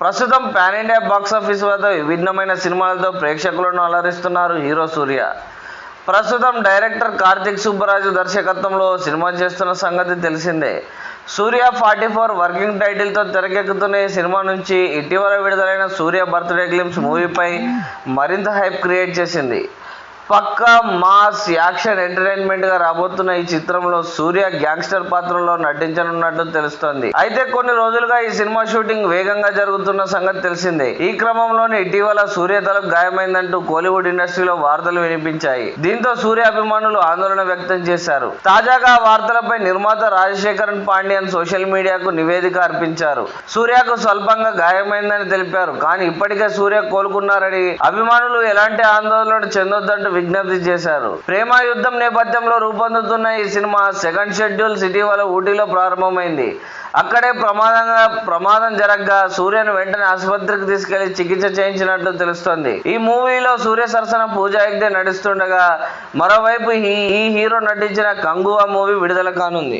ప్రస్తుతం pan India box office వద్ద విభిన్నమైన సినిమాలతో ప్రేక్షకులను అలరిస్తున్నారు హీరో సూర్య. ప్రస్తుతం డైరెక్టర్ కార్తిక్ సుబ్బరాజు దర్శకత్వంలో సినిమా చేస్తున్న సంగతి తెలిసిందే. సూర్య ఫార్టీ ఫోర్ వర్కింగ్ టైటిల్తో తెరకెక్కుతున్న ఈ సినిమా నుంచి ఇటీవల విడుదలైన సూర్య బర్త్డే గ్లిమ్స్ మూవీపై మరింత హైప్ క్రియేట్ చేసింది. పక్కా మాస్ యాక్షన్ ఎంటర్టైన్మెంట్గా రాబోతున్న ఈ చిత్రంలో సూర్య గ్యాంగ్స్టర్ పాత్రలో నటించనున్నట్టు తెలుస్తోంది. అయితే కొన్ని రోజులుగా ఈ సినిమా షూటింగ్ వేగంగా జరుగుతున్న సంగతి తెలిసిందే. ఈ క్రమంలోనే ఇటీవల సూర్య తలకు గాయమైందంటూ కోలీవుడ్ ఇండస్ట్రీలో వార్తలు వినిపించాయి. దీంతో సూర్య అభిమానులు ఆందోళన వ్యక్తం చేశారు. తాజాగా ఆ వార్తలపై నిర్మాత రాజశేఖరన్ పాండ్యన్ సోషల్ మీడియాకు నివేదిక అర్పించారు. సూర్యకు స్వల్పంగా గాయమైందని తెలిపారు. కానీ ఇప్పటికే సూర్య కోలుకున్నారని అభిమానులు ఎలాంటి ఆందోళన చెందొద్దంటూ విజ్ఞప్తి చేశారు. ప్రేమ యుద్ధం నేపథ్యంలో రూపొందుతున్న ఈ సినిమా సెకండ్ షెడ్యూల్ ఇటీవల ఊటీలో ప్రారంభమైంది. అక్కడే ప్రమాదంగా ప్రమాదం జరగగా సూర్యను వెంటనే ఆసుపత్రికి తీసుకెళ్ళి చికిత్స చేయించినట్లు తెలుస్తోంది. ఈ మూవీలో సూర్య సరసన పూజా హెగ్డే నటిస్తుండగా మరోవైపు ఈ హీరో నటించిన కంగువా మూవీ విడుదల కానుంది.